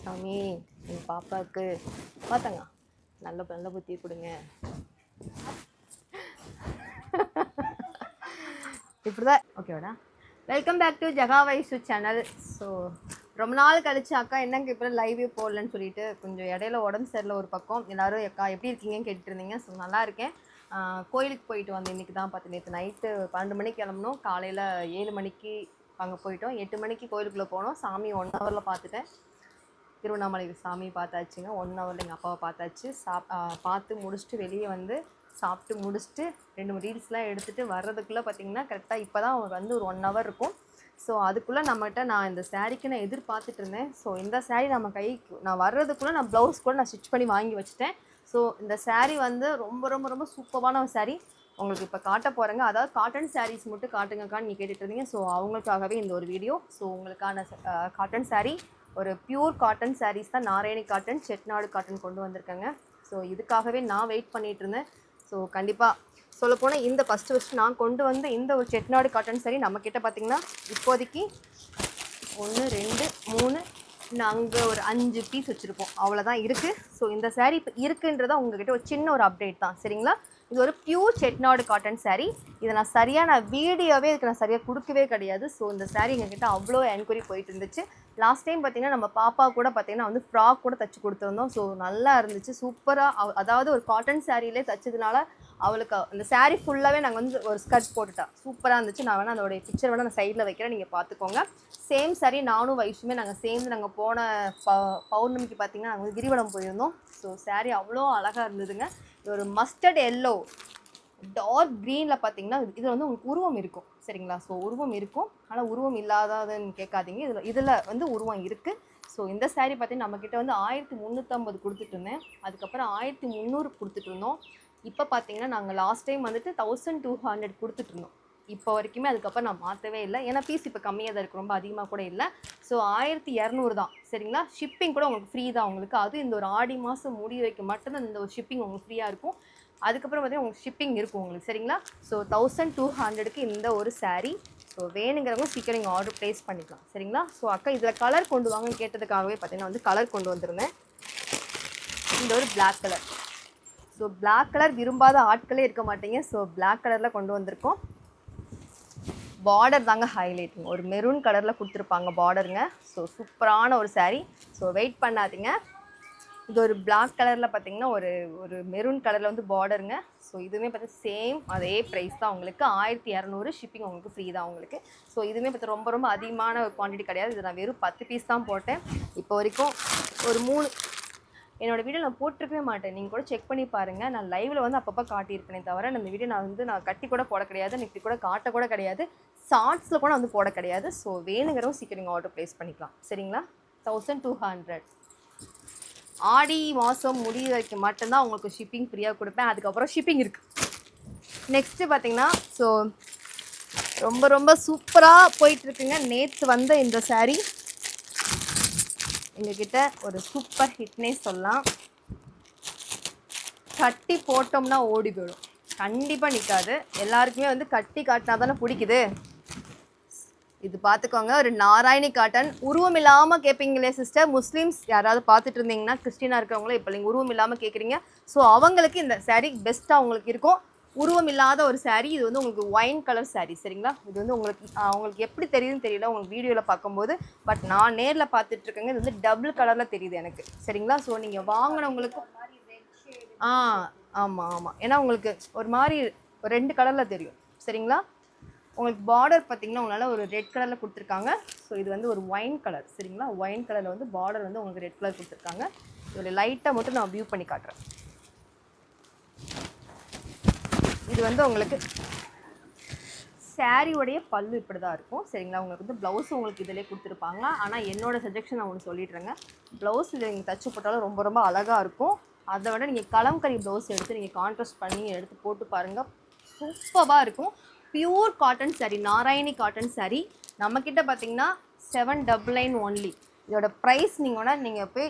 சாமி எங்கள் பாப்பாவுக்கு. பார்த்தாங்க நல்ல நல்ல புத்தி கொடுங்க. இப்படிதான் ஓகேவாடா welcome back to Jaga Vaisu channel so ரொம்ப நாள் கழிச்சு அக்கா என்னங்க இப்போ லைவே போடலன்னு சொல்லிட்டு கொஞ்சம் இடையில உடம்பு சரியில்லை ஒரு பக்கம். எல்லாரும் அக்கா எப்படி இருக்கீங்கன்னு கேட்டுட்டு இருந்தீங்க ஸோ நல்லா இருக்கேன். கோயிலுக்கு போயிட்டு வந்தேன். இன்றைக்கி தான் பார்த்து நேற்று நைட்டு பன்னெண்டு மணிக்கு கிளம்பணும் காலையில் ஏழு மணிக்கு அங்கே போயிட்டோம். எட்டு மணிக்கு கோயிலுக்குள்ளே போனோம். சாமி ஒன் ஹவரில் பார்த்துட்டேன். திருவண்ணாமலை சாமி பார்த்தாச்சுங்க. ஒன் ஹவரில் எங்கள் அப்பாவை பார்த்தாச்சு. சாப் பார்த்து முடிச்சுட்டு வெளியே வந்து சாப்பிட்டு முடிச்சுட்டு ரெண்டு மூணு ரீல்ஸ்லாம் எடுத்துகிட்டு வர்றதுக்குள்ளே பார்த்தீங்கன்னா கரெக்டாக இப்போ தான் அவங்க வந்து ஒரு ஒன் ஹவர் இருக்கும். ஸோ அதுக்குள்ளே நம்மகிட்ட நான் இந்த சாரீக்கு நான் எதிர்பார்த்துட்டு இருந்தேன். ஸோ இந்த சாரீ நம்ம கைக்கு நான் வர்றதுக்குள்ளே நான் ப்ளவுஸ் கூட நான் ஸ்டிச் பண்ணி வாங்கி வச்சுட்டேன். ஸோ இந்த சாரீ வந்து ரொம்ப ரொம்ப ரொம்ப சூப்பரான ஒரு சாரீ உங்களுக்கு இப்போ காட்ட போகிறேங்க அதாவது காட்டன் சாரீஸ் மட்டும் காட்டுங்கக்கான்னு நீங்கள் கேட்டுட்டு இருந்தீங்க. ஸோ அவங்களுக்காகவே இந்த ஒரு வீடியோ ஸோ உங்களுக்கான காட்டன் சாரீ ஒரு பியூர் காட்டன் சாரீஸ் தான் நாராயணி காட்டன் செட்நாடு காட்டன் கொண்டு வந்திருக்கேங்க. ஸோ இதுக்காகவே நான் வெயிட் பண்ணிகிட்டு இருந்தேன். ஸோ கண்டிப்பாக சொல்லப்போனால் இந்த ஃபஸ்ட்டு ஃபஸ்ட்டு நான் கொண்டு வந்த இந்த ஒரு செட்நாடு காட்டன் சாரீ நம்மக்கிட்ட பார்த்தீங்கன்னா இப்போதைக்கு ஒன்று ரெண்டு மூணு நாங்கள் அங்கே ஒரு அஞ்சு பீஸ் வச்சுருப்போம். அவ்வளோதான் இருக்குது ஸோ இந்த சாரீ இப்போ இருக்குன்றத உங்ககிட்ட ஒரு சின்ன ஒரு அப்டேட் தான். சரிங்களா? இது ஒரு பியூர் செட்நாடு காட்டன் சாரீ இதை நான் சரியாக நான் வீடியோவே இதுக்கு நான் சரியாக கொடுக்கவே கிடையாது. ஸோ இந்த சாரீ எங்ககிட்ட அவ்வளோ என்கொயரி போயிட்டு இருந்துச்சு. லாஸ்ட் டைம் பார்த்தீங்கன்னா நம்ம பாப்பா கூட பார்த்தீங்கன்னா வந்து ஃப்ராக் கூட தச்சு கொடுத்துருந்தோம். ஸோ நல்லா இருந்துச்சு. சூப்பராக அதாவது ஒரு காட்டன் சாரீலே தச்சதுனால அவளுக்கு அந்த சாரீ ஃபுல்லாகவே நாங்கள் வந்து ஒரு ஸ்கர்ட் போட்டுட்டோம் சூப்பராக இருந்துச்சு. நான் வேணால் அதோடைய பிக்சர் வேணால் நான் சைடில் வைக்கிறேன். நீங்கள் பார்த்துக்கோங்க. சேம் saree நானும் வயசுமே நாங்கள் சேர்ந்து நாங்கள் போன ப பௌர்ணமிக்கு பார்த்தீங்கன்னா நாங்கள் வந்து கிரிவலம் போயிருந்தோம். ஸோ சாரீ அவ்வளோ அழகாக இருந்ததுங்க. இது ஒரு மஸ்டர்ட் எல்லோ டார்க் க்ரீனில் பார்த்தீங்கன்னா இதில் வந்து உங்களுக்கு உருவம் இருக்கும். சரிங்களா? ஸோ உருவம் இருக்கும். ஆனால் உருவம் இல்லாததுன்னு கேட்காதீங்க. இதில் இதில் வந்து உருவம் இருக்குது ஸோ இந்த saree பார்த்தீங்கன்னா நம்மக்கிட்ட வந்து ஆயிரத்தி முந்நூற்றம்பது கொடுத்துட்டு இருந்தேன் அதுக்கப்புறம் ஆயிரத்தி முந்நூறு கொடுத்துட்டு இருந்தோம் இப்போ பார்த்தீங்கன்னா நாங்கள் லாஸ்ட் டைம் வந்துட்டு தௌசண்ட் டூ ஹண்ட்ரட் கொடுத்துட்டு இருந்தோம் இப்போ வரைக்குமே அதுக்கப்புறம் நான் மாற்றவே இல்லை. ஏன்னா பீஸ் இப்போ கம்மியாக தான் இருக்குது ரொம்ப அதிகமாக கூட இல்லை. ஸோ ஆயிரத்தி இரநூறு தான். சரிங்களா? ஷிப்பிங் கூட உங்களுக்கு ஃப்ரீ தான் உங்களுக்கு. அது இந்த ஒரு ஆடி மாதம் முடி வைக்க மட்டும்தான் இந்த ஒரு ஷிப்பிங் உங்களுக்கு ஃப்ரீயாக இருக்கும். அதுக்கப்புறம் பார்த்தீங்கன்னா உங்களுக்கு ஷிப்பிங் இருக்கும் உங்களுக்கு. சரிங்களா? ஸோ தௌசண்ட் டூ ஹண்ட்ரடுக்கு இந்த ஒரு சாரீ ஸோ வேணுங்கிறவங்க சீக்கிரம் நீங்கள் ஆர்டர் ப்ளேஸ் பண்ணிக்கலாம். சரிங்களா? ஸோ அக்கா இதில் கலர் கொண்டு வாங்கன்னு கேட்டதுக்காகவே பார்த்தீங்கன்னா வந்து கலர் கொண்டு வந்திருந்தேன். இந்த ஒரு black colour so black colour விரும்பாத ஆட்களே இருக்க மாட்டீங்க. ஸோ பிளாக் கலரில் கொண்டு வந்திருக்கோம். பார்டர் தாங்க ஹைலைட்டுங்க ஒரு மெரூன் கலரில் கொடுத்துருப்பாங்க பார்டருங்க ஸோ சூப்பரான ஒரு சாரீ ஸோ வெயிட் பண்ணாதீங்க. இது ஒரு பிளாக் கலரில் பார்த்தீங்கன்னா ஒரு ஒரு மெரூன் கலரில் வந்து பார்டருங்க ஸோ இதுவுமே பார்த்தீங்கன்னா சேம் அதே ப்ரைஸ் தான் உங்களுக்கு. ஆயிரத்தி இரநூறு ஷிப்பிங் உங்களுக்கு ஃப்ரீ தான் உங்களுக்கு. ஸோ இதுவுமே பார்த்தா ரொம்ப ரொம்ப அதிகமான ஒரு குவான்டிட்டி கிடையாது. இது நான் வெறும் பத்து பீஸ் தான் போட்டேன். இப்போ வரைக்கும் ஒரு மூணு என்னோட வீடியோ நான் போட்டிருக்கவே மாட்டேன். நீங்கள் கூட செக் பண்ணி பாருங்கள் நான் லைவில் வந்து அப்பப்போ காட்டியிருப்பேனே தவிர இந்த வீடியோ நான் வந்து நான் கட்டி கூட போட கிடையாது. நெக்டி கூட காட்ட கூட கிடையாது. ஷார்ட்ஸில் கூட வந்து போட கிடையாது. ஸோ வேணுங்கிறவும் சீக்கிரம் நீங்கள் ஆர்டர் ப்ளேஸ் பண்ணிக்கலாம். சரிங்களா? தௌசண்ட் டூ ஹண்ட்ரட் ஆடி மாதம் முடிய வரைக்கும் மட்டும்தான் உங்களுக்கு ஷிப்பிங் ஃப்ரீயாக கொடுப்பேன். அதுக்கப்புறம் ஷிப்பிங் இருக்குது நெக்ஸ்ட்டு பார்த்தீங்கன்னா ஸோ ரொம்ப ரொம்ப சூப்பராக போயிட்டுருக்குங்க நேற்று வந்த இந்த சாரீ எங்ககிட்ட ஒரு சூப்பர் ஹிட்னே சொல்லலாம். கட்டி போட்டோம்னா ஓடி போயிடும். கண்டிப்பாக நிற்காது எல்லாருக்குமே வந்து கட்டி காட்டினா தானே பிடிக்குது. இது பார்த்துக்கோங்க ஒரு நாராயணி காட்டன். உருவம் இல்லாமல் கேட்பீங்களே சிஸ்டர் முஸ்லீம்ஸ் யாராவது பார்த்துட்டு இருந்தீங்கன்னா கிறிஸ்டினாக இருக்கிறவங்களே இப்போ நீங்கள் உருவம் இல்லாமல் கேட்குறீங்க ஸோ அவங்களுக்கு இந்த saree பெஸ்ட்டாக அவங்களுக்கு இருக்கும். உருவம் இல்லாத ஒரு saree. இது வந்து உங்களுக்கு ஒயின் கலர் saree சரிங்களா? இது வந்து உங்களுக்கு உங்களுக்கு எப்படி தெரியுதுன்னு தெரியல உங்களுக்கு வீடியோவில் பார்க்கும்போது. பட் நான் நேரில் பார்த்துட்டு இருக்கேங்க இது வந்து டபுள் கலரில் தெரியுது எனக்கு சரிங்களா? ஸோ நீங்கள் வாங்கினவங்களுக்கு ஆ ஆமாம் ஆமாம் ஏன்னா உங்களுக்கு ஒரு மாதிரி ஒரு ரெண்டு கலரில் தெரியும் சரிங்களா? உங்களுக்கு பார்டர் பார்த்தீங்கன்னா உங்களால் ஒரு ரெட் கலரில் கொடுத்துருக்காங்க. ஸோ இது வந்து ஒரு ஒயின் கலர் சரிங்களா? ஒயின் கலரில் வந்து பார்டர் வந்து உங்களுக்கு ரெட் கலர் கொடுத்துருக்காங்க. இதோட லைட்டாக மட்டும் நான் வியூ பண்ணி காட்டுறேன். இது வந்து உங்களுக்கு சாரியோடைய பல்லு இப்படி தான் இருக்கும். சரிங்களா? உங்களுக்கு வந்து ப்ளவுஸ் உங்களுக்கு இதிலே கொடுத்துருப்பாங்க ஆனால் என்னோட சஜஷன் நான் ஒன்று சொல்லிடுறேங்க. ப்ளவுஸ் இதில் நீங்கள் தச்சு போட்டாலும் ரொம்ப ரொம்ப அழகாக இருக்கும். அதை விட நீங்கள் கலம்கரி ப்ளவுஸ் எடுத்து நீங்கள் கான்ட்ராஸ்ட் பண்ணி எடுத்து போட்டு பாருங்கள் சூப்பராக இருக்கும். Pure cotton saree Narayani cotton saree. நம்மக்கிட்ட பார்த்தீங்கன்னா செவன் டபுள் நைன் ஒன்லி இதோட ப்ரைஸ் நீங்கள் வேணால் நீங்கள் போய்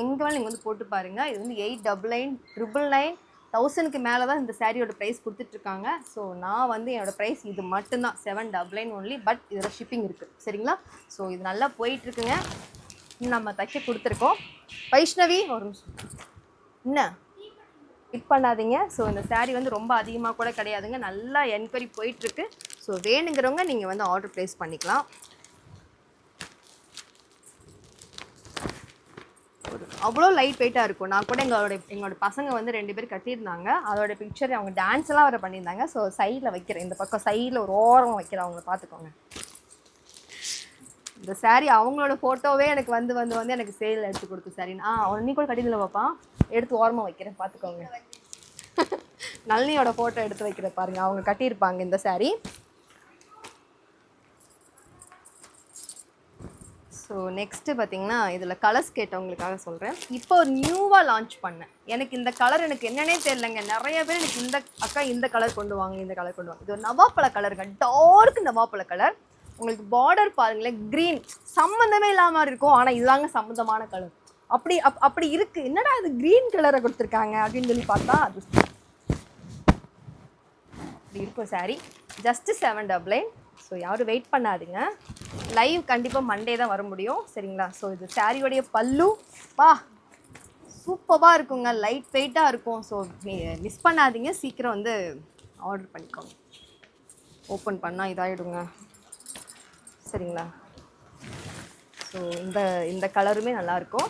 எங்கே நீங்கள் வந்து போட்டு பாருங்கள் இது வந்து eight double nine triple nine தௌசண்ட்க்கு மேலே தான் இந்த சாரியோட ப்ரைஸ் கொடுத்துட்ருக்காங்க. ஸோ நான் வந்து என்னோடய ப்ரைஸ் இது மட்டும்தான். Seven double nine only but இதோட ஷிப்பிங் இருக்குது சரிங்களா? ஸோ இது நல்லா போயிட்டுருக்குங்க நம்ம தைக்க கொடுத்துருக்கோம். வைஷ்ணவி ஒரு நிமிஷம். என்ன? பிக் பண்ணாதீங்க. ஸோ இந்த saree வந்து ரொம்ப அதிகமாக கூட கிடையாதுங்க. நல்லா என்கொயரி போயிட்டுருக்கு ஸோ வேணுங்கிறவங்க நீங்கள் வந்து ஆர்டர் ப்ளேஸ் பண்ணிக்கலாம். அவ்வளோ லைட் வெயிட்டாக இருக்கும். நான் கூட எங்களோட எங்களோட பசங்க வந்து ரெண்டு பேர் கட்டியிருந்தாங்க. அதோட பிக்சர் அவங்க டான்ஸ் எல்லாம் வர பண்ணியிருந்தாங்க. ஸோ சைடில் வைக்கிறேன். இந்த பக்கம் சைடில் ஒரு ஓரம் வைக்கிறேன் அவங்கள பார்த்துக்கோங்க. இந்த சாரீ அவங்களோட ஃபோட்டோவே எனக்கு வந்து வந்து வந்து எனக்கு சேலில் எடுத்து கொடுத்து சரின்னு ஆ அவன் நீ கூட கட்டிதில் பார்ப்பான் எடுத்து ஓரமாக வைக்கிறேன். பார்த்துக்கோங்க. நளினியோட ஃபோட்டோ எடுத்து வைக்கிற பாருங்க. அவங்க கட்டியிருப்பாங்க இந்த சாரீ ஸோ நெக்ஸ்ட்டு பார்த்தீங்கன்னா இதில் கலர்ஸ் கேட்டவங்களுக்காக சொல்கிறேன் இப்போ ஒரு நியூவாக லான்ச் பண்ணேன். எனக்கு இந்த கலர் எனக்கு என்னன்னே தெரிலங்க நிறைய பேர் எனக்கு இந்த அக்கா இந்த கலர் கொண்டு வாங்க இந்த கலர் கொண்டு வாங்க. இது ஒரு நவாப்பழ கலருங்க டார்க் நவாப்பழ கலர் உங்களுக்கு பார்டர் பாருங்களேன் க்ரீன் சம்மந்தமே இல்லாமல் இருக்கும். ஆனால் இதுதாங்க சம்மந்தமான கலர் அப்படி அப் அப்படி இருக்குது என்னடா இது க்ரீன் கலரை கொடுத்துருக்காங்க? அப்படின்னு சொல்லி பார்த்தா அது அப்படி இருக்கும் saree just seven double eight so யாரும் வெயிட் பண்ணாதீங்க. லைவ் கண்டிப்பாக மண்டே தான் வர முடியும். சரிங்களா? ஸோ இது சாரியோடைய பல்லு. வா! சூப்பராக இருக்குங்க. லைட் வெயிட்டாக இருக்கும். ஸோ மிஸ் பண்ணாதீங்க. சீக்கிரம் வந்து ஆர்டர் பண்ணிக்கோங்க. ஓப்பன் பண்ணால் இதாகிடுங்க சரிங்களா? ஸோ இந்த இந்த கலருமே நல்லாயிருக்கும்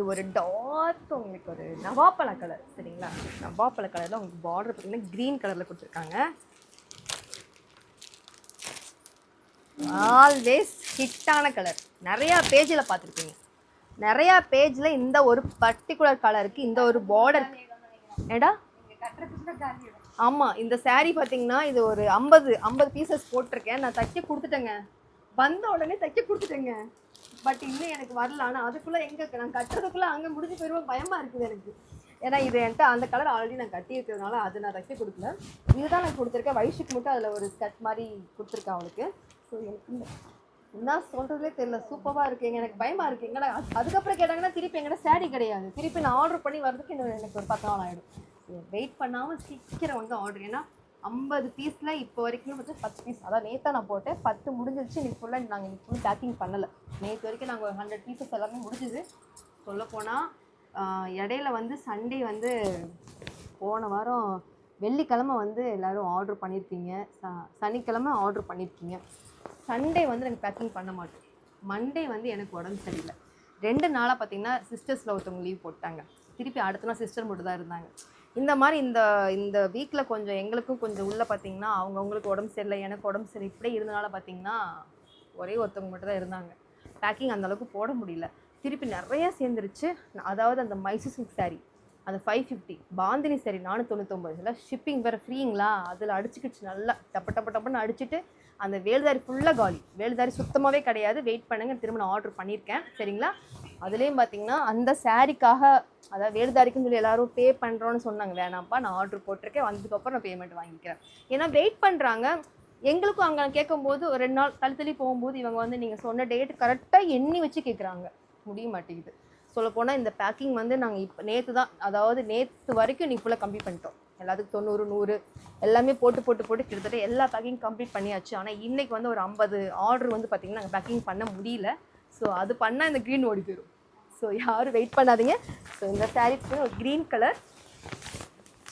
இது ஒரு டார்க் உங்களுக்கு ஒரு நவாப்பழ கலர் சரிங்களா? நவாப்பழ கலரில் உங்களுக்கு பார்டர் பார்த்தீங்கன்னா க்ரீன் கலரில் கொடுத்துருக்காங்க. ஆல்வேஸ் ஹிட்டான கலர் நிறையா பேஜில் பார்த்துருப்பீங்க. நிறையா பேஜில் இந்த ஒரு பர்டிகுலர் கலருக்கு இந்த ஒரு பார்டர் ஏடா? ஆமாம் இந்த சாரீ பார்த்தீங்கன்னா இது ஒரு ஐம்பது ஐம்பது பீசஸ் போட்டிருக்கேன். நான் தைக்க கொடுத்துட்டேங்க. வந்த உடனே தைக்க கொடுத்துட்டேங்க. பட் இன்னும் எனக்கு வரல. ஆனால் அதுக்குள்ளே எங்கே நான் கட்டுறதுக்குள்ளே அங்கே முடிஞ்சு போயிடுவோம் பயமாக இருக்குது எனக்கு. ஏன்னா இது என்கிட்ட அந்த கலர் ஆல்ரெடி நான் கட்டி இருக்கிறதுனால நான் தைக்க கொடுக்கல. இதுதான் நான் கொடுத்துருக்கேன். வயசுக்கு மட்டும் அதில் ஒரு ஸ்கட் மாதிரி கொடுத்துருக்கேன் அவளுக்கு. ஸோ எனக்கு என்ன சொல்கிறதுலே தெரியல. சூப்பராக இருக்குங்க எனக்கு பயமாக இருக்குது எங்கடா அதுக்கப்புறம் கேட்டாங்கன்னா திருப்பி எங்கடா சேரீ கிடையாது. திருப்பி நான் ஆர்டர் பண்ணி வரதுக்கு இன்னும் எனக்கு ஒரு பத்து நாள் ஆகிடும் வெயிட் பண்ணாமல் சீக்கிரம் வந்து ஆர்டர் ஏன்னா ஐம்பது பீஸில் இப்போ வரைக்கும் வந்து பத்து பீஸ் அதான் நேற்று நான் போட்டேன். பத்து முடிஞ்சிருச்சு. இன்னைக்கு ஃபுல்லாக நாங்கள் இன்னைக்கு ஃபுல் பேக்கிங் பண்ணலை. நேற்று வரைக்கும் நாங்கள் ஒரு ஹண்ட்ரட் பீசஸ் எல்லாமே முடிஞ்சுது. சொல்லப்போனால் இடையில வந்து சண்டே வந்து போன வாரம் வெள்ளிக்கிழமை வந்து எல்லோரும் ஆர்டர் பண்ணியிருக்கீங்க ச சனிக்கிழமை ஆர்டர் பண்ணியிருக்கீங்க சண்டே வந்து எனக்கு பேக்கிங் பண்ண மாட்டோம். மண்டே வந்து எனக்கு உடம்பு சரியில்லை. ரெண்டு நாளாக பார்த்தீங்கன்னா சிஸ்டர்ஸில் ஒருத்தவங்க லீவ் போட்டாங்க. திருப்பி அடுத்த நாள் சிஸ்டர் மட்டும் தான் இருந்தாங்க. இந்த மாதிரி இந்த இந்த வீக்கில் கொஞ்சம் எங்களுக்கும் கொஞ்சம் உள்ளே பார்த்தீங்கன்னா அவங்கவுங்களுக்கு உடம்பு சரியில்லை எனக்கு உடம்பு சரி இப்படியே இருந்தனால பார்த்தீங்கன்னா ஒரே ஒருத்தவங்க மட்டும் தான் இருந்தாங்க பேக்கிங் அந்தளவுக்கு போட முடியல. திருப்பி நிறைய சேர்ந்துருச்சு. அதாவது அந்த மைசூர் சில்க் saree அந்த ஃபைவ் ஃபிஃப்டி பாந்தினி சரி நானூற்றி தொண்ணூத்தொம்பது ஷிப்பிங் வேறு ஃப்ரீங்களா அதில் அடிச்சுக்கிச்சு நல்லா. டப்ப டப்ப டப்புன்னு அடிச்சுட்டு அந்த வேல்தாரி ஃபுல்லாக காலி. வேல்தாரி சுத்தமாகவே கிடையாது. வெயிட் பண்ணுங்க திரும்ப நான் ஆர்டர் பண்ணியிருக்கேன். சரிங்களா? அதுலேயும் பார்த்தீங்கன்னா அந்த சாரிக்காக அதாவது வேல்தாரிக்குன்னு சொல்லி எல்லாரும் பே பண்ணுறோன்னு சொன்னாங்க வேணாம்ப்பா நான் ஆர்டர் போட்டிருக்கேன். வந்ததுக்கப்புறம் நான் பேமெண்ட் வாங்கிக்கிறேன். ஏன்னா வெயிட் பண்ணுறாங்க எங்களுக்கும் அங்கே கேட்கும்போது ஒரு ரெண்டு நாள் தள்ளி தள்ளி போகும்போது இவங்க வந்து நீங்கள் சொன்ன டேட் கரெக்டாக எண்ணி வச்சு கேட்குறாங்க முடிய மாட்டேங்குது. சொல்லப்போனால் இந்த பேக்கிங் வந்து நாங்கள் இப்போ நேற்று தான் அதாவது நேற்று வரைக்கும் நீ ஃபுல்லாக கம்மி பண்ணிட்டோம். எல்லாத்துக்கும் தொண்ணூறு நூறு எல்லாமே போட்டு போட்டு போட்டு கிட்டத்தட்ட எல்லா பேக்கிங் கம்ப்ளீட் பண்ணியாச்சு. ஆனால் இன்றைக்கி வந்து ஒரு ஐம்பது ஆர்டர் வந்து பார்த்திங்கன்னா நாங்கள் பேக்கிங் பண்ண முடியல. ஸோ அது பண்ணால் இந்த க்ரீன் ஓடி போயிடும் ஸோ யாரும் வெயிட் பண்ணாதீங்க. ஸோ இந்த சாரீக்கு ஒரு க்ரீன் கலர்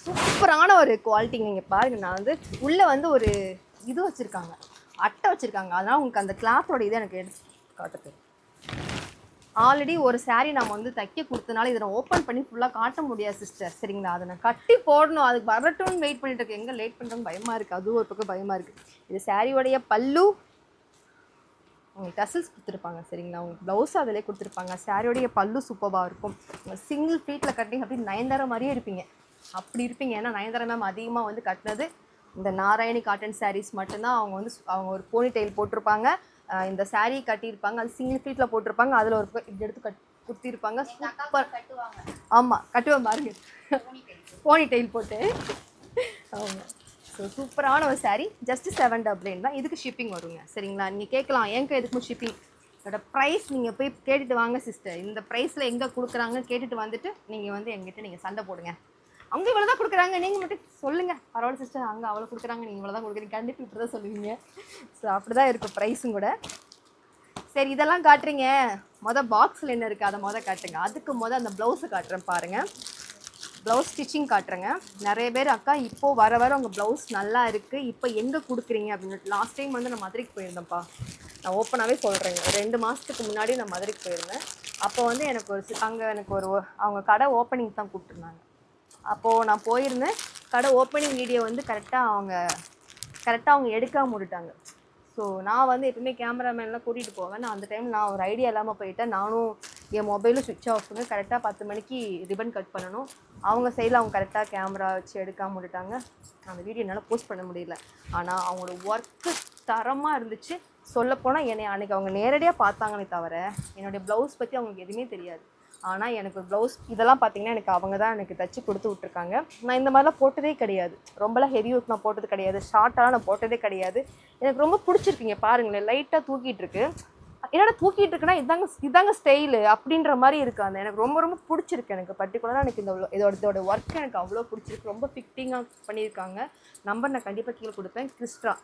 சூப்பரான ஒரு குவாலிட்டிங்க நீங்கள் பாருங்க. நான் வந்து உள்ளே வந்து ஒரு இது வச்சுருக்காங்க. அட்டை வச்சுருக்காங்க. அதனால் உங்களுக்கு அந்த கிளாத்தோட இது எனக்கு எடுத்து காட்டுது ஆல்ரெடி ஒரு சாரீ நம்ம வந்து தைக்க கொடுத்தனால இதை நான் ஓப்பன் பண்ணி ஃபுல்லாக காட்ட முடியாது சிஸ்டர் சரிங்களா? அதை நான் கட்டி போடணும். அதுக்கு வரட்டும்னு வெயிட் பண்ணிட்டு இருக்கேன். எங்கே லேட் பண்ணுறோம் பயமாக இருக்குது அதுவும் ஒரு பக்கம் பயமாக இருக்குது இது சாரியோடைய பல்லு. உங்களுக்கு டசல்ஸ் கொடுத்துருப்பாங்க சரிங்களா? உங்களுக்கு ப்ளவுஸ் அதிலே கொடுத்துருப்பாங்க. சாரியோடைய பல்லு சூப்பராக இருக்கும். சிங்கிள் ஃபீட்டில் கட்டிங்க அப்படி நயன்தாரா மாதிரியே இருப்பீங்க. அப்படி இருப்பீங்க. ஏன்னா நயன்தாரா மேம் அதிகமாக வந்து கட்டினது இந்த நாராயணி காட்டன் sarees மட்டும்தான். அவங்க வந்து அவங்க ஒரு போனி டெயில் போட்டிருப்பாங்க இந்த saree கட்டியிருப்பாங்க. அது சிங்கிள் ஃபீட்டில் போட்டிருப்பாங்க. அதில் ஒரு இப்படி எடுத்து கட் குத்திருப்பாங்க சூப்பர் ஆமாம் கட்டுவேன் பாருங்க. போனி டெயில் போட்டு. ஆமாம் ஸோ சூப்பரான ஒரு saree. ஜஸ்ட் செவன் டபுள் தான். இதுக்கு ஷிப்பிங் வருங்க. சரிங்களா? நீங்கள் கேட்கலாம். ஏங்க எதுக்கும் ஷிப்பிங் இதோட ப்ரைஸ் நீங்கள் போய் கேட்டுட்டு வாங்க சிஸ்டர் இந்த ப்ரைஸில் எங்கே கொடுக்குறாங்கன்னு கேட்டுட்டு வந்துட்டு நீங்கள் வந்து எங்கிட்ட நீங்கள் சண்டை போடுங்க. அவங்க இவ்வளோ தான் கொடுக்குறாங்க. நீங்கள் மட்டும் சொல்லுங்கள் பரவாயில்ல சிஸ்டர் அங்கே அவ்வளோ கொடுக்குறாங்க. நீங்கள் இவ்வளோ தான் கொடுக்குறீங்க. கண்டிப்பாக இப்படி தான் சொல்லுவீங்க. ஸோ அப்படி தான் இருக்கும் ப்ரைஸும் கூட. சரி இதெல்லாம் காட்டுறீங்க. மொதல் பாக்ஸில் என்ன இருக்குது அதை மொதல் காட்டுங்க. அதுக்கு மொதல் அந்த ப்ளவுஸை காட்டுறேன் பாருங்கள் ப்ளவுஸ் ஸ்டிச்சிங் காட்டுறேங்க. நிறைய பேர் அக்கா இப்போது வர வர உங்கள் ப்ளவுஸ் நல்லா இருக்குது இப்போ எங்கே கொடுக்குறீங்க? அப்படின்னு லாஸ்ட் டைம் வந்து நான் மதுரைக்கு போயிருந்தேன்ப்பா. நான் ஓப்பனாகவே சொல்கிறேங்க ரெண்டு மாதத்துக்கு முன்னாடி நான் மதுரைக்கு போயிருந்தேன். அப்போ வந்து எனக்கு ஒரு அங்கே எனக்கு ஒரு அவங்க கடை ஓப்பனிங் தான் கூப்பிட்டுருந்தாங்க. அப்போது நான் போயிருந்தேன். கடை ஓப்பனிங் வீடியோ வந்து கரெக்டாக அவங்க கரெக்டாக அவங்க எடுக்காம விட்டுட்டாங்க. ஸோ நான் வந்து எப்பவுமே கேமராமேன்லாம் கூட்டிகிட்டு போவேன். நான் அந்த டைம் நான் ஒரு ஐடியா இல்லாமல் போயிட்டேன். நானும் என் மொபைலும் சுவிட்ச் ஆஃப் பண்ணி கரெக்டாக பத்து மணிக்கு ரிபன் கட் பண்ணணும். அவங்க சைடில் அவங்க கரெக்டாக கேமரா வச்சு எடுக்காமல் விட்டுட்டாங்க. அந்த வீடியோ என்னால் போஸ்ட் பண்ண முடியல. ஆனால் அவங்களோட ஒர்க்கு தரமாக இருந்துச்சு. சொல்லப்போனால் என்னை அன்றைக்கி அவங்க நேரடியாக பார்த்தாங்களே தவிர என்னுடைய ப்ளவுஸ் பற்றி அவங்களுக்கு எதுவுமே தெரியாது. ஆனால் எனக்கு ப்ளவுஸ் இதெல்லாம் பார்த்தீங்கன்னா எனக்கு அவங்க தான் எனக்கு தச்சு கொடுத்து விட்ருக்காங்க நான் இந்த மாதிரிலாம் போட்டதே கிடையாது. ரொம்பலாம் ஹெவி ஒர்க் நான் போட்டது கிடையாது. ஷார்ட்டாலாம் நான் போட்டதே கிடையாது. எனக்கு ரொம்ப பிடிச்சிருக்கீங்க பாருங்களேன். லைட்டாக தூக்கிட்டு இருக்கு. என்னடா தூக்கிட்டு இருக்குன்னா இதாங்க இதாங்க ஸ்டைலு அப்படின்ற மாதிரி இருக்கு அந்த. எனக்கு ரொம்ப ரொம்ப பிடிச்சிருக்கு. எனக்கு பர்டிகுலராக எனக்கு இந்த இதோட இதோட ஒர்க் எனக்கு அவ்வளோ பிடிச்சிருக்கு. ரொம்ப ஃபிட்டிங்காக பண்ணியிருக்காங்க. நம்பர் நான் கண்டிப்பாக கீழே கொடுப்பேன். Krista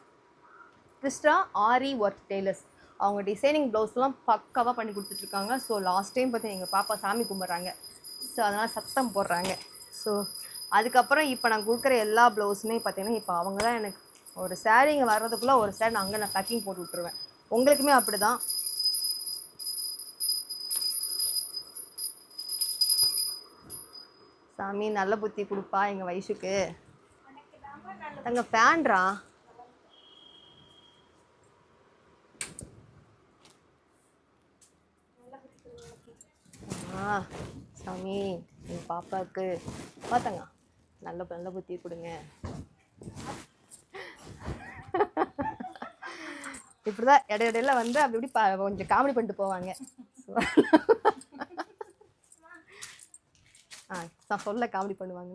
Krista aari work tailors அவங்க டிசைனிங் ப்ளவுஸ்லாம் பக்காவாக பண்ணி கொடுத்துட்ருக்காங்க. ஸோ லாஸ்ட் டைம் பார்த்து எங்கள் பாப்பா சாமி கும்பிட்றாங்க. ஸோ அதனால் சத்தம் போடுறாங்க. ஸோ அதுக்கப்புறம் இப்போ நான் கொடுக்குற எல்லா ப்ளவுஸுமே பார்த்தீங்கன்னா இப்போ அவங்க தான் எனக்கு ஒரு சேரீங்க வர்றதுக்குள்ளே ஒரு சேரீ நான் அங்கே நான் பேக்கிங் போட்டு விட்ருவேன் உங்களுக்குமே அப்படி தான் சாமி நல்ல புத்தி கொடுப்பா எங்கள் வயசுக்கு அங்கே ஃபேன்ரா? ஆ சாமி எங்கள் பாப்பாவுக்கு பார்த்தங்க நல்ல நல்ல புத்தி கொடுங்க. இப்படிதான் இடையிடையில இடையில வந்து அப்படி இப்படி கொஞ்சம் காமெடி பண்ணிட்டு போவாங்க So, ஆ நான் சொல்ல காமெடி பண்ணுவாங்க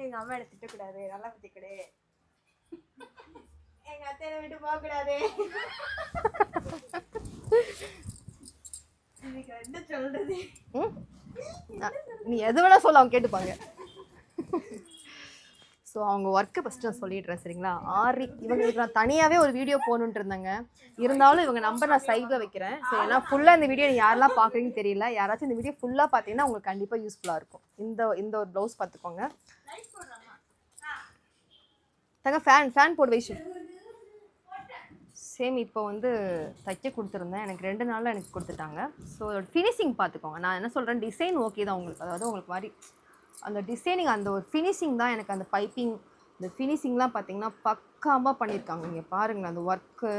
எங்க அம்மா என்ன திட்டக்கூடாது நல்லா பத்தி கொடு எங்க அத்தையை விட்டு போக கூடாது இதுக்கு என்ன சொல்றது? ம்? ஆ, நீ எது வேணா சொல்ல அவங்க கேட்டுப்பாங்க. ஸோ அவங்க ஒர்க்கை ஃபஸ்ட்டு நான் சொல்லிடுறேன் சரிங்களா? ஆரி இவங்களுக்கு நான் தனியாகவே ஒரு வீடியோ போகணுன்ட்டு இருந்தேங்க. இருந்தாலும் இவங்க நம்பர் நான் சைடில் வைக்கிறேன். ஸோ ஏன்னா ஃபுல்லாக இந்த வீடியோ யாரெல்லாம் பார்க்குறீங்கன்னு தெரியல. யாராச்சும் இந்த வீடியோ ஃபுல்லாக பார்த்தீங்கன்னா உங்களுக்கு கண்டிப்பாக யூஸ்ஃபுல்லாக இருக்கும். இந்த இந்த ஒரு ப்ளவுஸ் பார்த்துக்கோங்க. தங்க ஃபேன் ஃபேன் போடு சேம் இப்போ வந்து தைக்க கொடுத்துருந்தேன். எனக்கு ரெண்டு நாளில் எனக்கு கொடுத்துட்டாங்க. ஸோ ஃபினிஷிங் பார்த்துக்கோங்க. நான் என்ன சொல்கிறேன் டிசைன் ஓகே தான் உங்களுக்கு. அதாவது உங்களுக்கு மாதிரி அந்த டிசைனிங் அந்த ஒரு ஃபினிஷிங் தான் எனக்கு அந்த பைப்பிங் இந்த ஃபினிஷிங்லாம் பார்த்தீங்கன்னா பக்காவாக பண்ணியிருக்காங்க நீங்கள் பாருங்களேன் அந்த ஒர்க்கு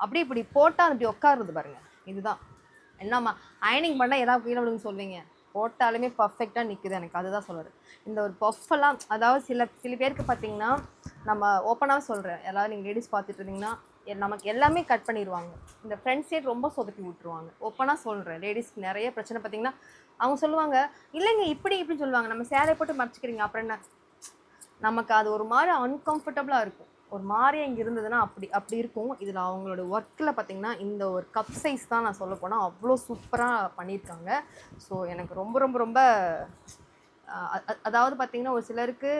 அப்படியே இப்படி போட்டால் அப்படி உட்காருது பாருங்கள் இதுதான். என்னம்மா அயனிங் பண்ணால் ஏதாவது கீழே விடுன்னு சொல்வீங்க போட்டாலுமே பர்ஃபெக்டாக நிற்குது எனக்கு. அதுதான் சொல்கிறது இந்த ஒரு பஃப்பெல்லாம் அதாவது சில சில பேருக்கு பார்த்தீங்கன்னா நம்ம ஓப்பனாக சொல்கிறேன் எல்லாரும் நீங்கள் லேடிஸ் பார்த்துட்டு இருந்தீங்கன்னா நமக்கு எல்லாமே கட் பண்ணிடுவாங்க இந்த ஃப்ரண்ட் சைட் ரொம்ப சொதப்பி விட்டுருவாங்க. ஓப்பனாக சொல்கிறேன் லேடிஸ்க்கு நிறைய பிரச்சனை பார்த்தீங்கன்னா அவங்க சொல்லுவாங்க இல்லைங்க இப்படி இப்படின்னு சொல்லுவாங்க. நம்ம சேலை போட்டு மறைச்சிக்கிறீங்க. அப்புறம் என்ன? நமக்கு அது ஒரு மாதிரி அன்கம்ஃபர்டபுளாக இருக்கும். ஒரு மாதிரி இங்கே இருந்ததுன்னா அப்படி அப்படி இருக்கும். இதில் அவங்களோட ஒர்க்கில் பார்த்தீங்கன்னா இந்த ஒரு கப் சைஸ் தான் நான் சொல்ல போனால் அவ்வளோ சூப்பராக பண்ணியிருக்காங்க. ஸோ எனக்கு ரொம்ப ரொம்ப ரொம்ப அதாவது பார்த்தீங்கன்னா ஒரு சிலருக்கு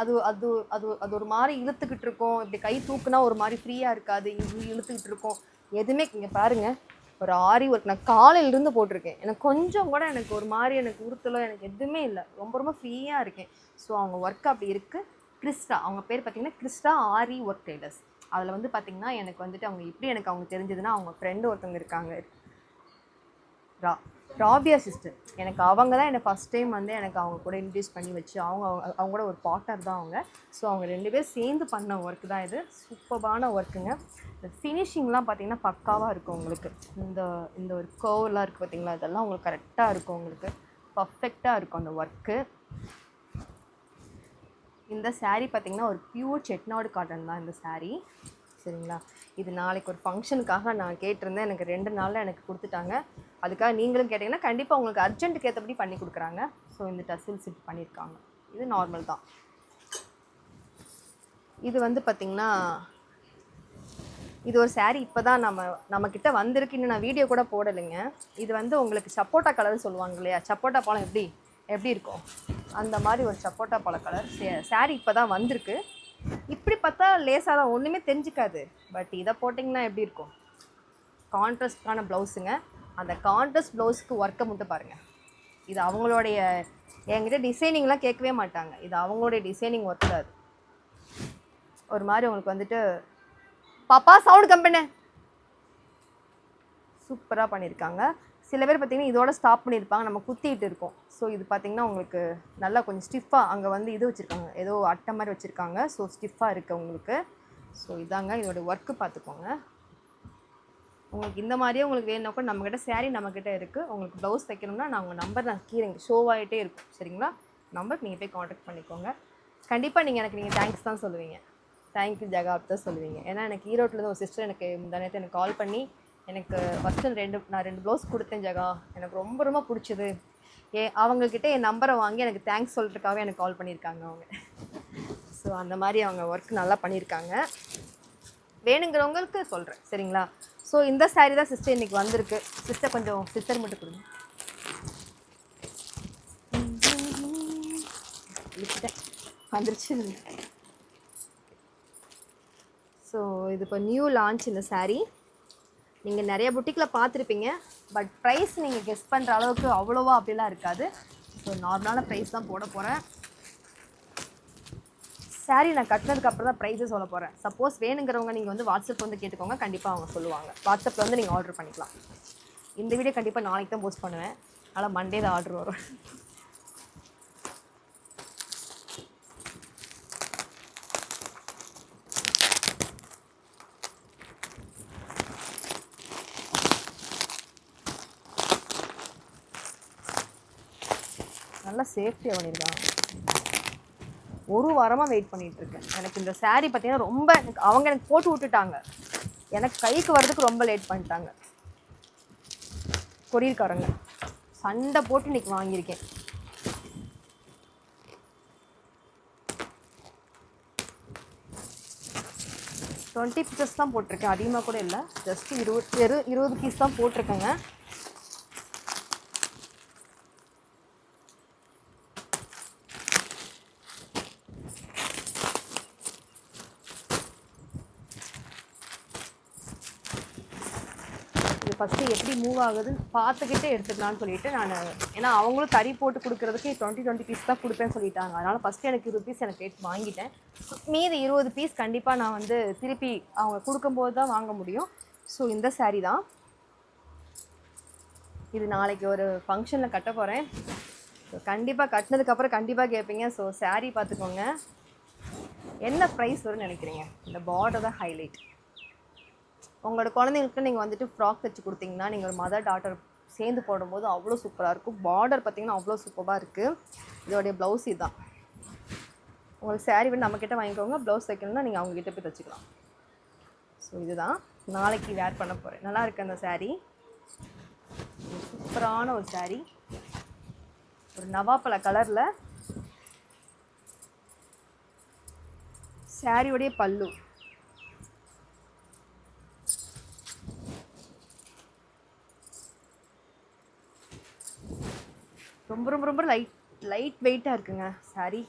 அது அது அது அது ஒரு மாதிரி இழுத்துக்கிட்டு இருக்கும். இப்படி கை தூக்குனா ஒரு மாதிரி ஃப்ரீயாக இருக்காது. இங்கே இழுத்துக்கிட்டு இருக்கும். எதுவுமே இங்கே பாருங்கள் ஒரு ஆரி ஒர்க் நான் காலையிலிருந்து போட்டிருக்கேன். எனக்கு கொஞ்சம் கூட எனக்கு ஒரு மாதிரி எனக்கு உறுத்தலோ எனக்கு எதுவுமே இல்லை. ரொம்ப ரொம்ப ஃப்ரீயாக இருக்கேன். ஸோ அவங்க ஒர்க் அப்படி இருக்குது கிறிஸ்டா அவங்க பேர் பார்த்தீங்கன்னா கிறிஸ்டா ஆரி ஒர்க் டெய்லர்ஸ் அதில் வந்து பார்த்திங்கன்னா எனக்கு வந்துட்டு அவங்க எப்படி எனக்கு அவங்க தெரிஞ்சதுன்னா அவங்க ஃப்ரெண்டு ஒருத்தவங்க இருக்காங்க. ரா. ராபியா சிஸ்டர். எனக்கு அவங்க தான் என்னை ஃபஸ்ட் டைம் வந்து எனக்கு அவங்க கூட இன்ட்ரடியூஸ் பண்ணி வச்சு அவங்க அவங்க- அவங்க கூட ஒரு பார்ட்னர் தான் அவங்க. ஸோ அவங்க ரெண்டு பேரும் சேர்ந்து பண்ண ஒர்க் தான் இது. சூப்பரான ஒர்க்குங்க இந்த ஃபினிஷிங்லாம் பார்த்தீங்கன்னா பக்காவாக இருக்கும் உங்களுக்கு. இந்த இந்த ஒரு கோவெல்லாம் இருக்குது பார்த்தீங்களா இதெல்லாம் உங்களுக்கு கரெக்டாக இருக்கும் உங்களுக்கு. பர்ஃபெக்டாக இருக்கும் அந்த ஒர்க்கு இந்த சாரீ பார்த்தீங்கன்னா ஒரு பியூர் செட்நாடு காட்டன் தான் இந்த சாரீ சரிங்களா? இது நாளைக்கு ஒரு ஃபங்க்ஷனுக்காக நான் கேட்டிருந்தேன். எனக்கு ரெண்டு நாளில் எனக்கு கொடுத்துட்டாங்க. அதுக்காக நீங்களும் கேட்டிங்கன்னா கண்டிப்பாக உங்களுக்கு அர்ஜென்ட்டுக்கு ஏற்றபடி பண்ணி கொடுக்குறாங்க. ஸோ இந்த டசில் சிட் பண்ணியிருக்காங்க. இது நார்மல் தான். இது வந்து பார்த்திங்கன்னா இது ஒரு சேரீ இப்போ தான் நம்ம நம்மக்கிட்ட வந்திருக்கு. இன்னும் நான் வீடியோ கூட போடலைங்க. இது வந்து உங்களுக்கு சப்போட்டா கலர்னு சொல்லுவாங்க இல்லையா? சப்போட்டா பழம் எப்படி? எப்படி இருக்கும்? அந்த மாதிரி ஒரு சப்போட்டா பழ கலர் saree இப்போ தான் வந்திருக்கு. இப்படி பார்த்தா லேசாக தான் ஒன்றுமே தெரிஞ்சுக்காது. பட் இதை போட்டிங்கன்னா எப்படி இருக்கும்? கான்ட்ராஸ்டான ப்ளவுஸுங்க அந்த கான்ட்ராஸ்ட் ப்ளவுஸுக்கு ஒர்க்கை மட்டும் பாருங்கள் இது அவங்களுடைய என்கிட்ட டிசைனிங்லாம் கேட்கவே மாட்டாங்க. இது அவங்களுடைய டிசைனிங் ஒர்க் தான் அது. ஒரு மாதிரி உங்களுக்கு வந்துட்டு பாப்பா சவுண்ட் கம்பெனி சூப்பராக பண்ணியிருக்காங்க. சில பேர் பார்த்தீங்கன்னா இதோட ஸ்டாப் பண்ணியிருப்பாங்க. நம்ம குத்திட்டு இருக்கோம். ஸோ இது பார்த்தீங்கன்னா உங்களுக்கு நல்லா கொஞ்சம் ஸ்டிஃபாக அங்கே வந்து இது வச்சுருக்காங்க. ஏதோ அட்டை மாதிரி வச்சுருக்காங்க. ஸோ ஸ்டிஃபாக இருக்குது உங்களுக்கு. ஸோ இதாங்க இதோட ஒர்க்கு பார்த்துக்கோங்க. உங்களுக்கு இந்த மாதிரியே உங்களுக்கு வேணும்னா கூட நம்மக்கிட்ட சேரீ நம்மக்கிட்ட இருக்குது உங்களுக்கு ப்ளவுஸ் தைக்கணும்னா நான் உங்கள் நம்பர் நான் கீழே ஷோவாகிட்டே இருக்கும். சரிங்களா? நம்பர் நீங்கள் போய் காண்டாக்ட் பண்ணிக்கோங்க. கண்டிப்பாக நீங்கள் எனக்கு நீங்கள் தேங்க்ஸ் தான் சொல்லுவீங்க. தேங்க்யூ ஜெகாப் தான் சொல்லுவீங்க. ஏன்னா எனக்கு ஈரோட்டில் ஒரு சிஸ்டர் எனக்கு இந்த நேரத்தை எனக்கு கால் பண்ணி எனக்கு ஃபஸ்ட்டு ரெண்டு நான் ரெண்டு ப்ளவுஸ் கொடுத்தேன் ஜெகா. எனக்கு ரொம்ப ரொம்ப பிடிச்சது. ஏ அவங்கக்கிட்ட என் நம்பரை வாங்கி எனக்கு தேங்க்ஸ் சொல்கிறதுக்காகவே எனக்கு கால் பண்ணியிருக்காங்க அவங்க. ஸோ அந்த மாதிரி அவங்க ஒர்க் நல்லா பண்ணியிருக்காங்க. வேணுங்கிறவங்களுக்கு சொல்கிறேன் சரிங்களா? ஸோ இந்த saree தான் சிஸ்டர் இன்றைக்கி வந்திருக்கு. சிஸ்டர் கொஞ்சம் சிஸ்டர் மட்டும் கொடுங்க. வந்துருச்சு. ஸோ இது இப்போ நியூ லான்ச் இந்த சாரீ நீங்கள் நிறைய புட்டிக்கில் பார்த்துருப்பீங்க. பட் ப்ரைஸ் நீங்கள் கெஸ் பண்ணுற அளவுக்கு அவ்வளோவா அப்படிலாம் இருக்காது. ஸோ நார்மலான ப்ரைஸ் தான் போட போகிறேன் சாரி நான் கட்டினதுக்கப்புறம் தான் ப்ரைஸே சொல்ல போகிறேன் சப்போஸ் வேணுங்கிறவங்க நீங்கள் வந்து வாட்ஸ்அப் வந்து கேட்டுக்கோங்க. கண்டிப்பாக அவங்க சொல்லுவாங்க. வாட்ஸ்அப்பில் வந்து நீங்கள் ஆர்டர் பண்ணிக்கலாம். இந்த வீடியோ கண்டிப்பாக நாளைக்கு தான் போஸ்ட் பண்ணுவேன். அதனால் மண்டே தான் ஆர்டர் வரும் நல்லா சேஃப்டியாக பண்ணியிருக்காங்க ஒரு வாரமாக வெயிட் பண்ணிட்டு இருக்கேன். எனக்கு இந்த சாரீ பார்த்தீங்கன்னா ரொம்ப எனக்கு அவங்க எனக்கு போட்டு விட்டுட்டாங்க. எனக்கு கைக்கு வர்றதுக்கு ரொம்ப லேட் பண்ணிட்டாங்க. கொரியர்காரங்க சண்டை போட்டு இன்னைக்கு வாங்கியிருக்கேன். டுவெண்ட்டி பீசஸ் தான் போட்டிருக்கேன். அதிகமாக கூட இல்லை. ஜஸ்ட் இருபது இருபது பீஸ் தான் போட்டிருக்கேங்க இது ஃபஸ்ட்டு எப்படி ஆகுதுன்னு பார்த்துக்கிட்டே எடுத்துக்கலாம்னு சொல்லிட்டு நான் ஏன்னா அவங்களும் தறி போட்டு கொடுக்குறதுக்கு டுவெண்ட்டி டுவெண்ட்டி பீஸ் தான் கொடுப்பேன்னு சொல்லிட்டாங்க. அதனால் ஃபஸ்ட்டு எனக்கு இருபது பீஸ் எனக்கு ரேட் வாங்கிட்டேன். மீதி இருபது பீஸ் கண்டிப்பாக நான் வந்து திருப்பி அவங்க கொடுக்கும்போது தான் வாங்க முடியும். ஸோ இந்த சேரீ தான். இது நாளைக்கு ஒரு ஃபங்க்ஷனில் கட்ட போகிறேன் ஸோ கண்டிப்பாக கட்டினதுக்கப்புறம் கண்டிப்பாக கேட்பீங்க ஸோ சாரீ பார்த்துக்கோங்க. என்ன ப்ரைஸ் வரும்னு நினைக்கிறீங்க? இந்த பார்டர் தான் ஹைலைட் உங்களோட குழந்தைங்களுக்கு நீங்கள் வந்துட்டு ஃப்ராக் தைச்சி கொடுத்தீங்கன்னா நீங்கள் ஒரு மதர் டாட்டர் சேர்ந்து போடும்போது அவ்வளோ சூப்பராக இருக்கும். பார்டர் பார்த்தீங்கன்னா அவ்வளோ சூப்பராக இருக்குது இதோடைய ப்ளவுஸ் இதுதான் உங்களுக்கு saree வந்து நம்மக்கிட்ட வாங்கிக்கோங்க. ப்ளவுஸ் தைக்கணும்னா நீங்கள் அவங்கக்கிட்ட போய் தைச்சிக்கலாம். ஸோ இதுதான். நாளைக்கு வேர் பண்ண போகிறேன் நல்லா இருக்குது அந்த சாரீ சூப்பரான ஒரு saree. ஒரு நவாப்பழ கலரில் சாரியோடைய பல்லு. ரொம்ப ரொம்ப ரொம்ப லைட் லைட் வெயிட்டாக இருக்குங்க சாரி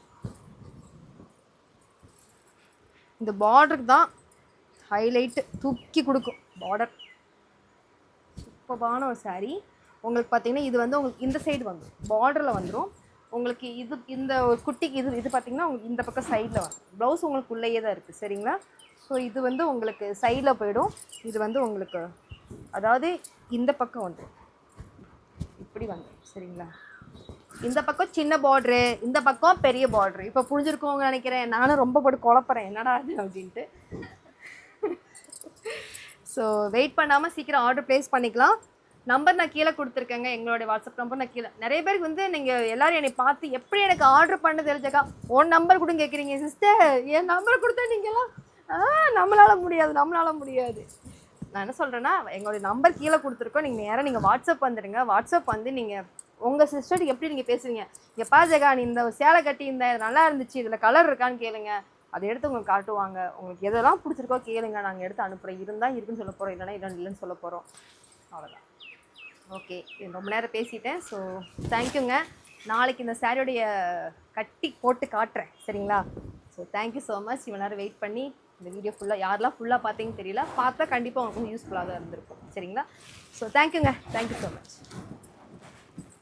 இந்த பார்டருக்கு தான் ஹைலைட்டு தூக்கி கொடுக்கும் பார்டர் சூப்பரான ஒரு saree. உங்களுக்கு பார்த்தீங்கன்னா இது வந்து உங்களுக்கு இந்த சைடு வந்துடும் பார்டரில் வந்துடும் உங்களுக்கு இது இந்த ஒரு குட்டிக்கு இது இது பார்த்தீங்கன்னா உங்களுக்கு இந்த பக்கம் சைடில் வரும். ப்ளவுஸ் உங்களுக்கு உள்ளேயே தான் இருக்குது சரிங்களா? ஸோ இது வந்து உங்களுக்கு சைடில் போயிடும். இது வந்து உங்களுக்கு அதாவது இந்த பக்கம் வந்துடும் இப்படி வந்துடும் சரிங்களா? இந்த பக்கம் சின்ன பார்ட்ரு இந்த பக்கம் பெரிய பார்ட்ரு இப்போ புரிஞ்சிருக்கோங்க நினைக்கிறேன். நானும் ரொம்ப போட்டு குழப்பறேன். என்னடா அது அப்படின்ட்டு. ஸோ வெயிட் பண்ணாமல் சீக்கிரம் ஆர்டர் ப்ளேஸ் பண்ணிக்கலாம். நம்பர் நான் கீழே கொடுத்துருக்கேங்க. எங்களுடைய வாட்ஸ்அப் நம்பர் நான் கீழே. நிறைய பேருக்கு வந்து நீங்கள் எல்லோரும் என்னை பார்த்து எப்படி எனக்கு ஆர்டர் பண்ண தெரிஞ்சக்கா? உன் நம்பர் கூட கேட்குறீங்க சிஸ்டர் என் நம்பர் கொடுத்தா நீங்களாம் ஆ நம்மளால் முடியாது நம்மளால் முடியாது. நான் என்ன சொல்கிறேன்னா எங்களுடைய நம்பர் கீழே கொடுத்துருக்கோம். நீங்கள் நேராக நீங்கள் வாட்ஸ்அப் வந்துடுங்க வாட்ஸ்அப் வந்து நீங்கள் உங்கள் சிஸ்டர் எப்படி நீங்கள் பேசுவீங்க இங்கே பா ஜெகா நீ இந்த சேலை கட்டி இந்த நல்லா இருந்துச்சு இதில் கலர் இருக்கான்னு கேளுங்க. அதை எடுத்து உங்களுக்கு காட்டுவாங்க. உங்களுக்கு எதெல்லாம் பிடிச்சிருக்கோ கேளுங்க. நாங்கள் எடுத்து அனுப்புகிறோம் இருந்தால் இருக்குன்னு சொல்ல போகிறோம் இல்லைன்னா இல்லைன்னு சொல்ல போகிறோம் அவ்வளோதான் ஓகே ரொம்ப நேரம் பேசிட்டேன். ஸோ தேங்க்யூங்க நாளைக்கு இந்த சாரியோடைய கட்டி போட்டு காட்டுறேன். சரிங்களா? ஸோ தேங்க்யூ ஸோ மச் இவ்வளோ நேரம் வெயிட் பண்ணி இந்த வீடியோ ஃபுல்லாக யாரெல்லாம் ஃபுல்லாக பார்த்தீங்கன்னு தெரியல. பார்த்தா கண்டிப்பாக உங்களுக்கு யூஸ்ஃபுல்லாக தான் இருந்திருக்கும். சரிங்களா? ஸோ தேங்க்யூங்க தேங்க்யூ ஸோ மச்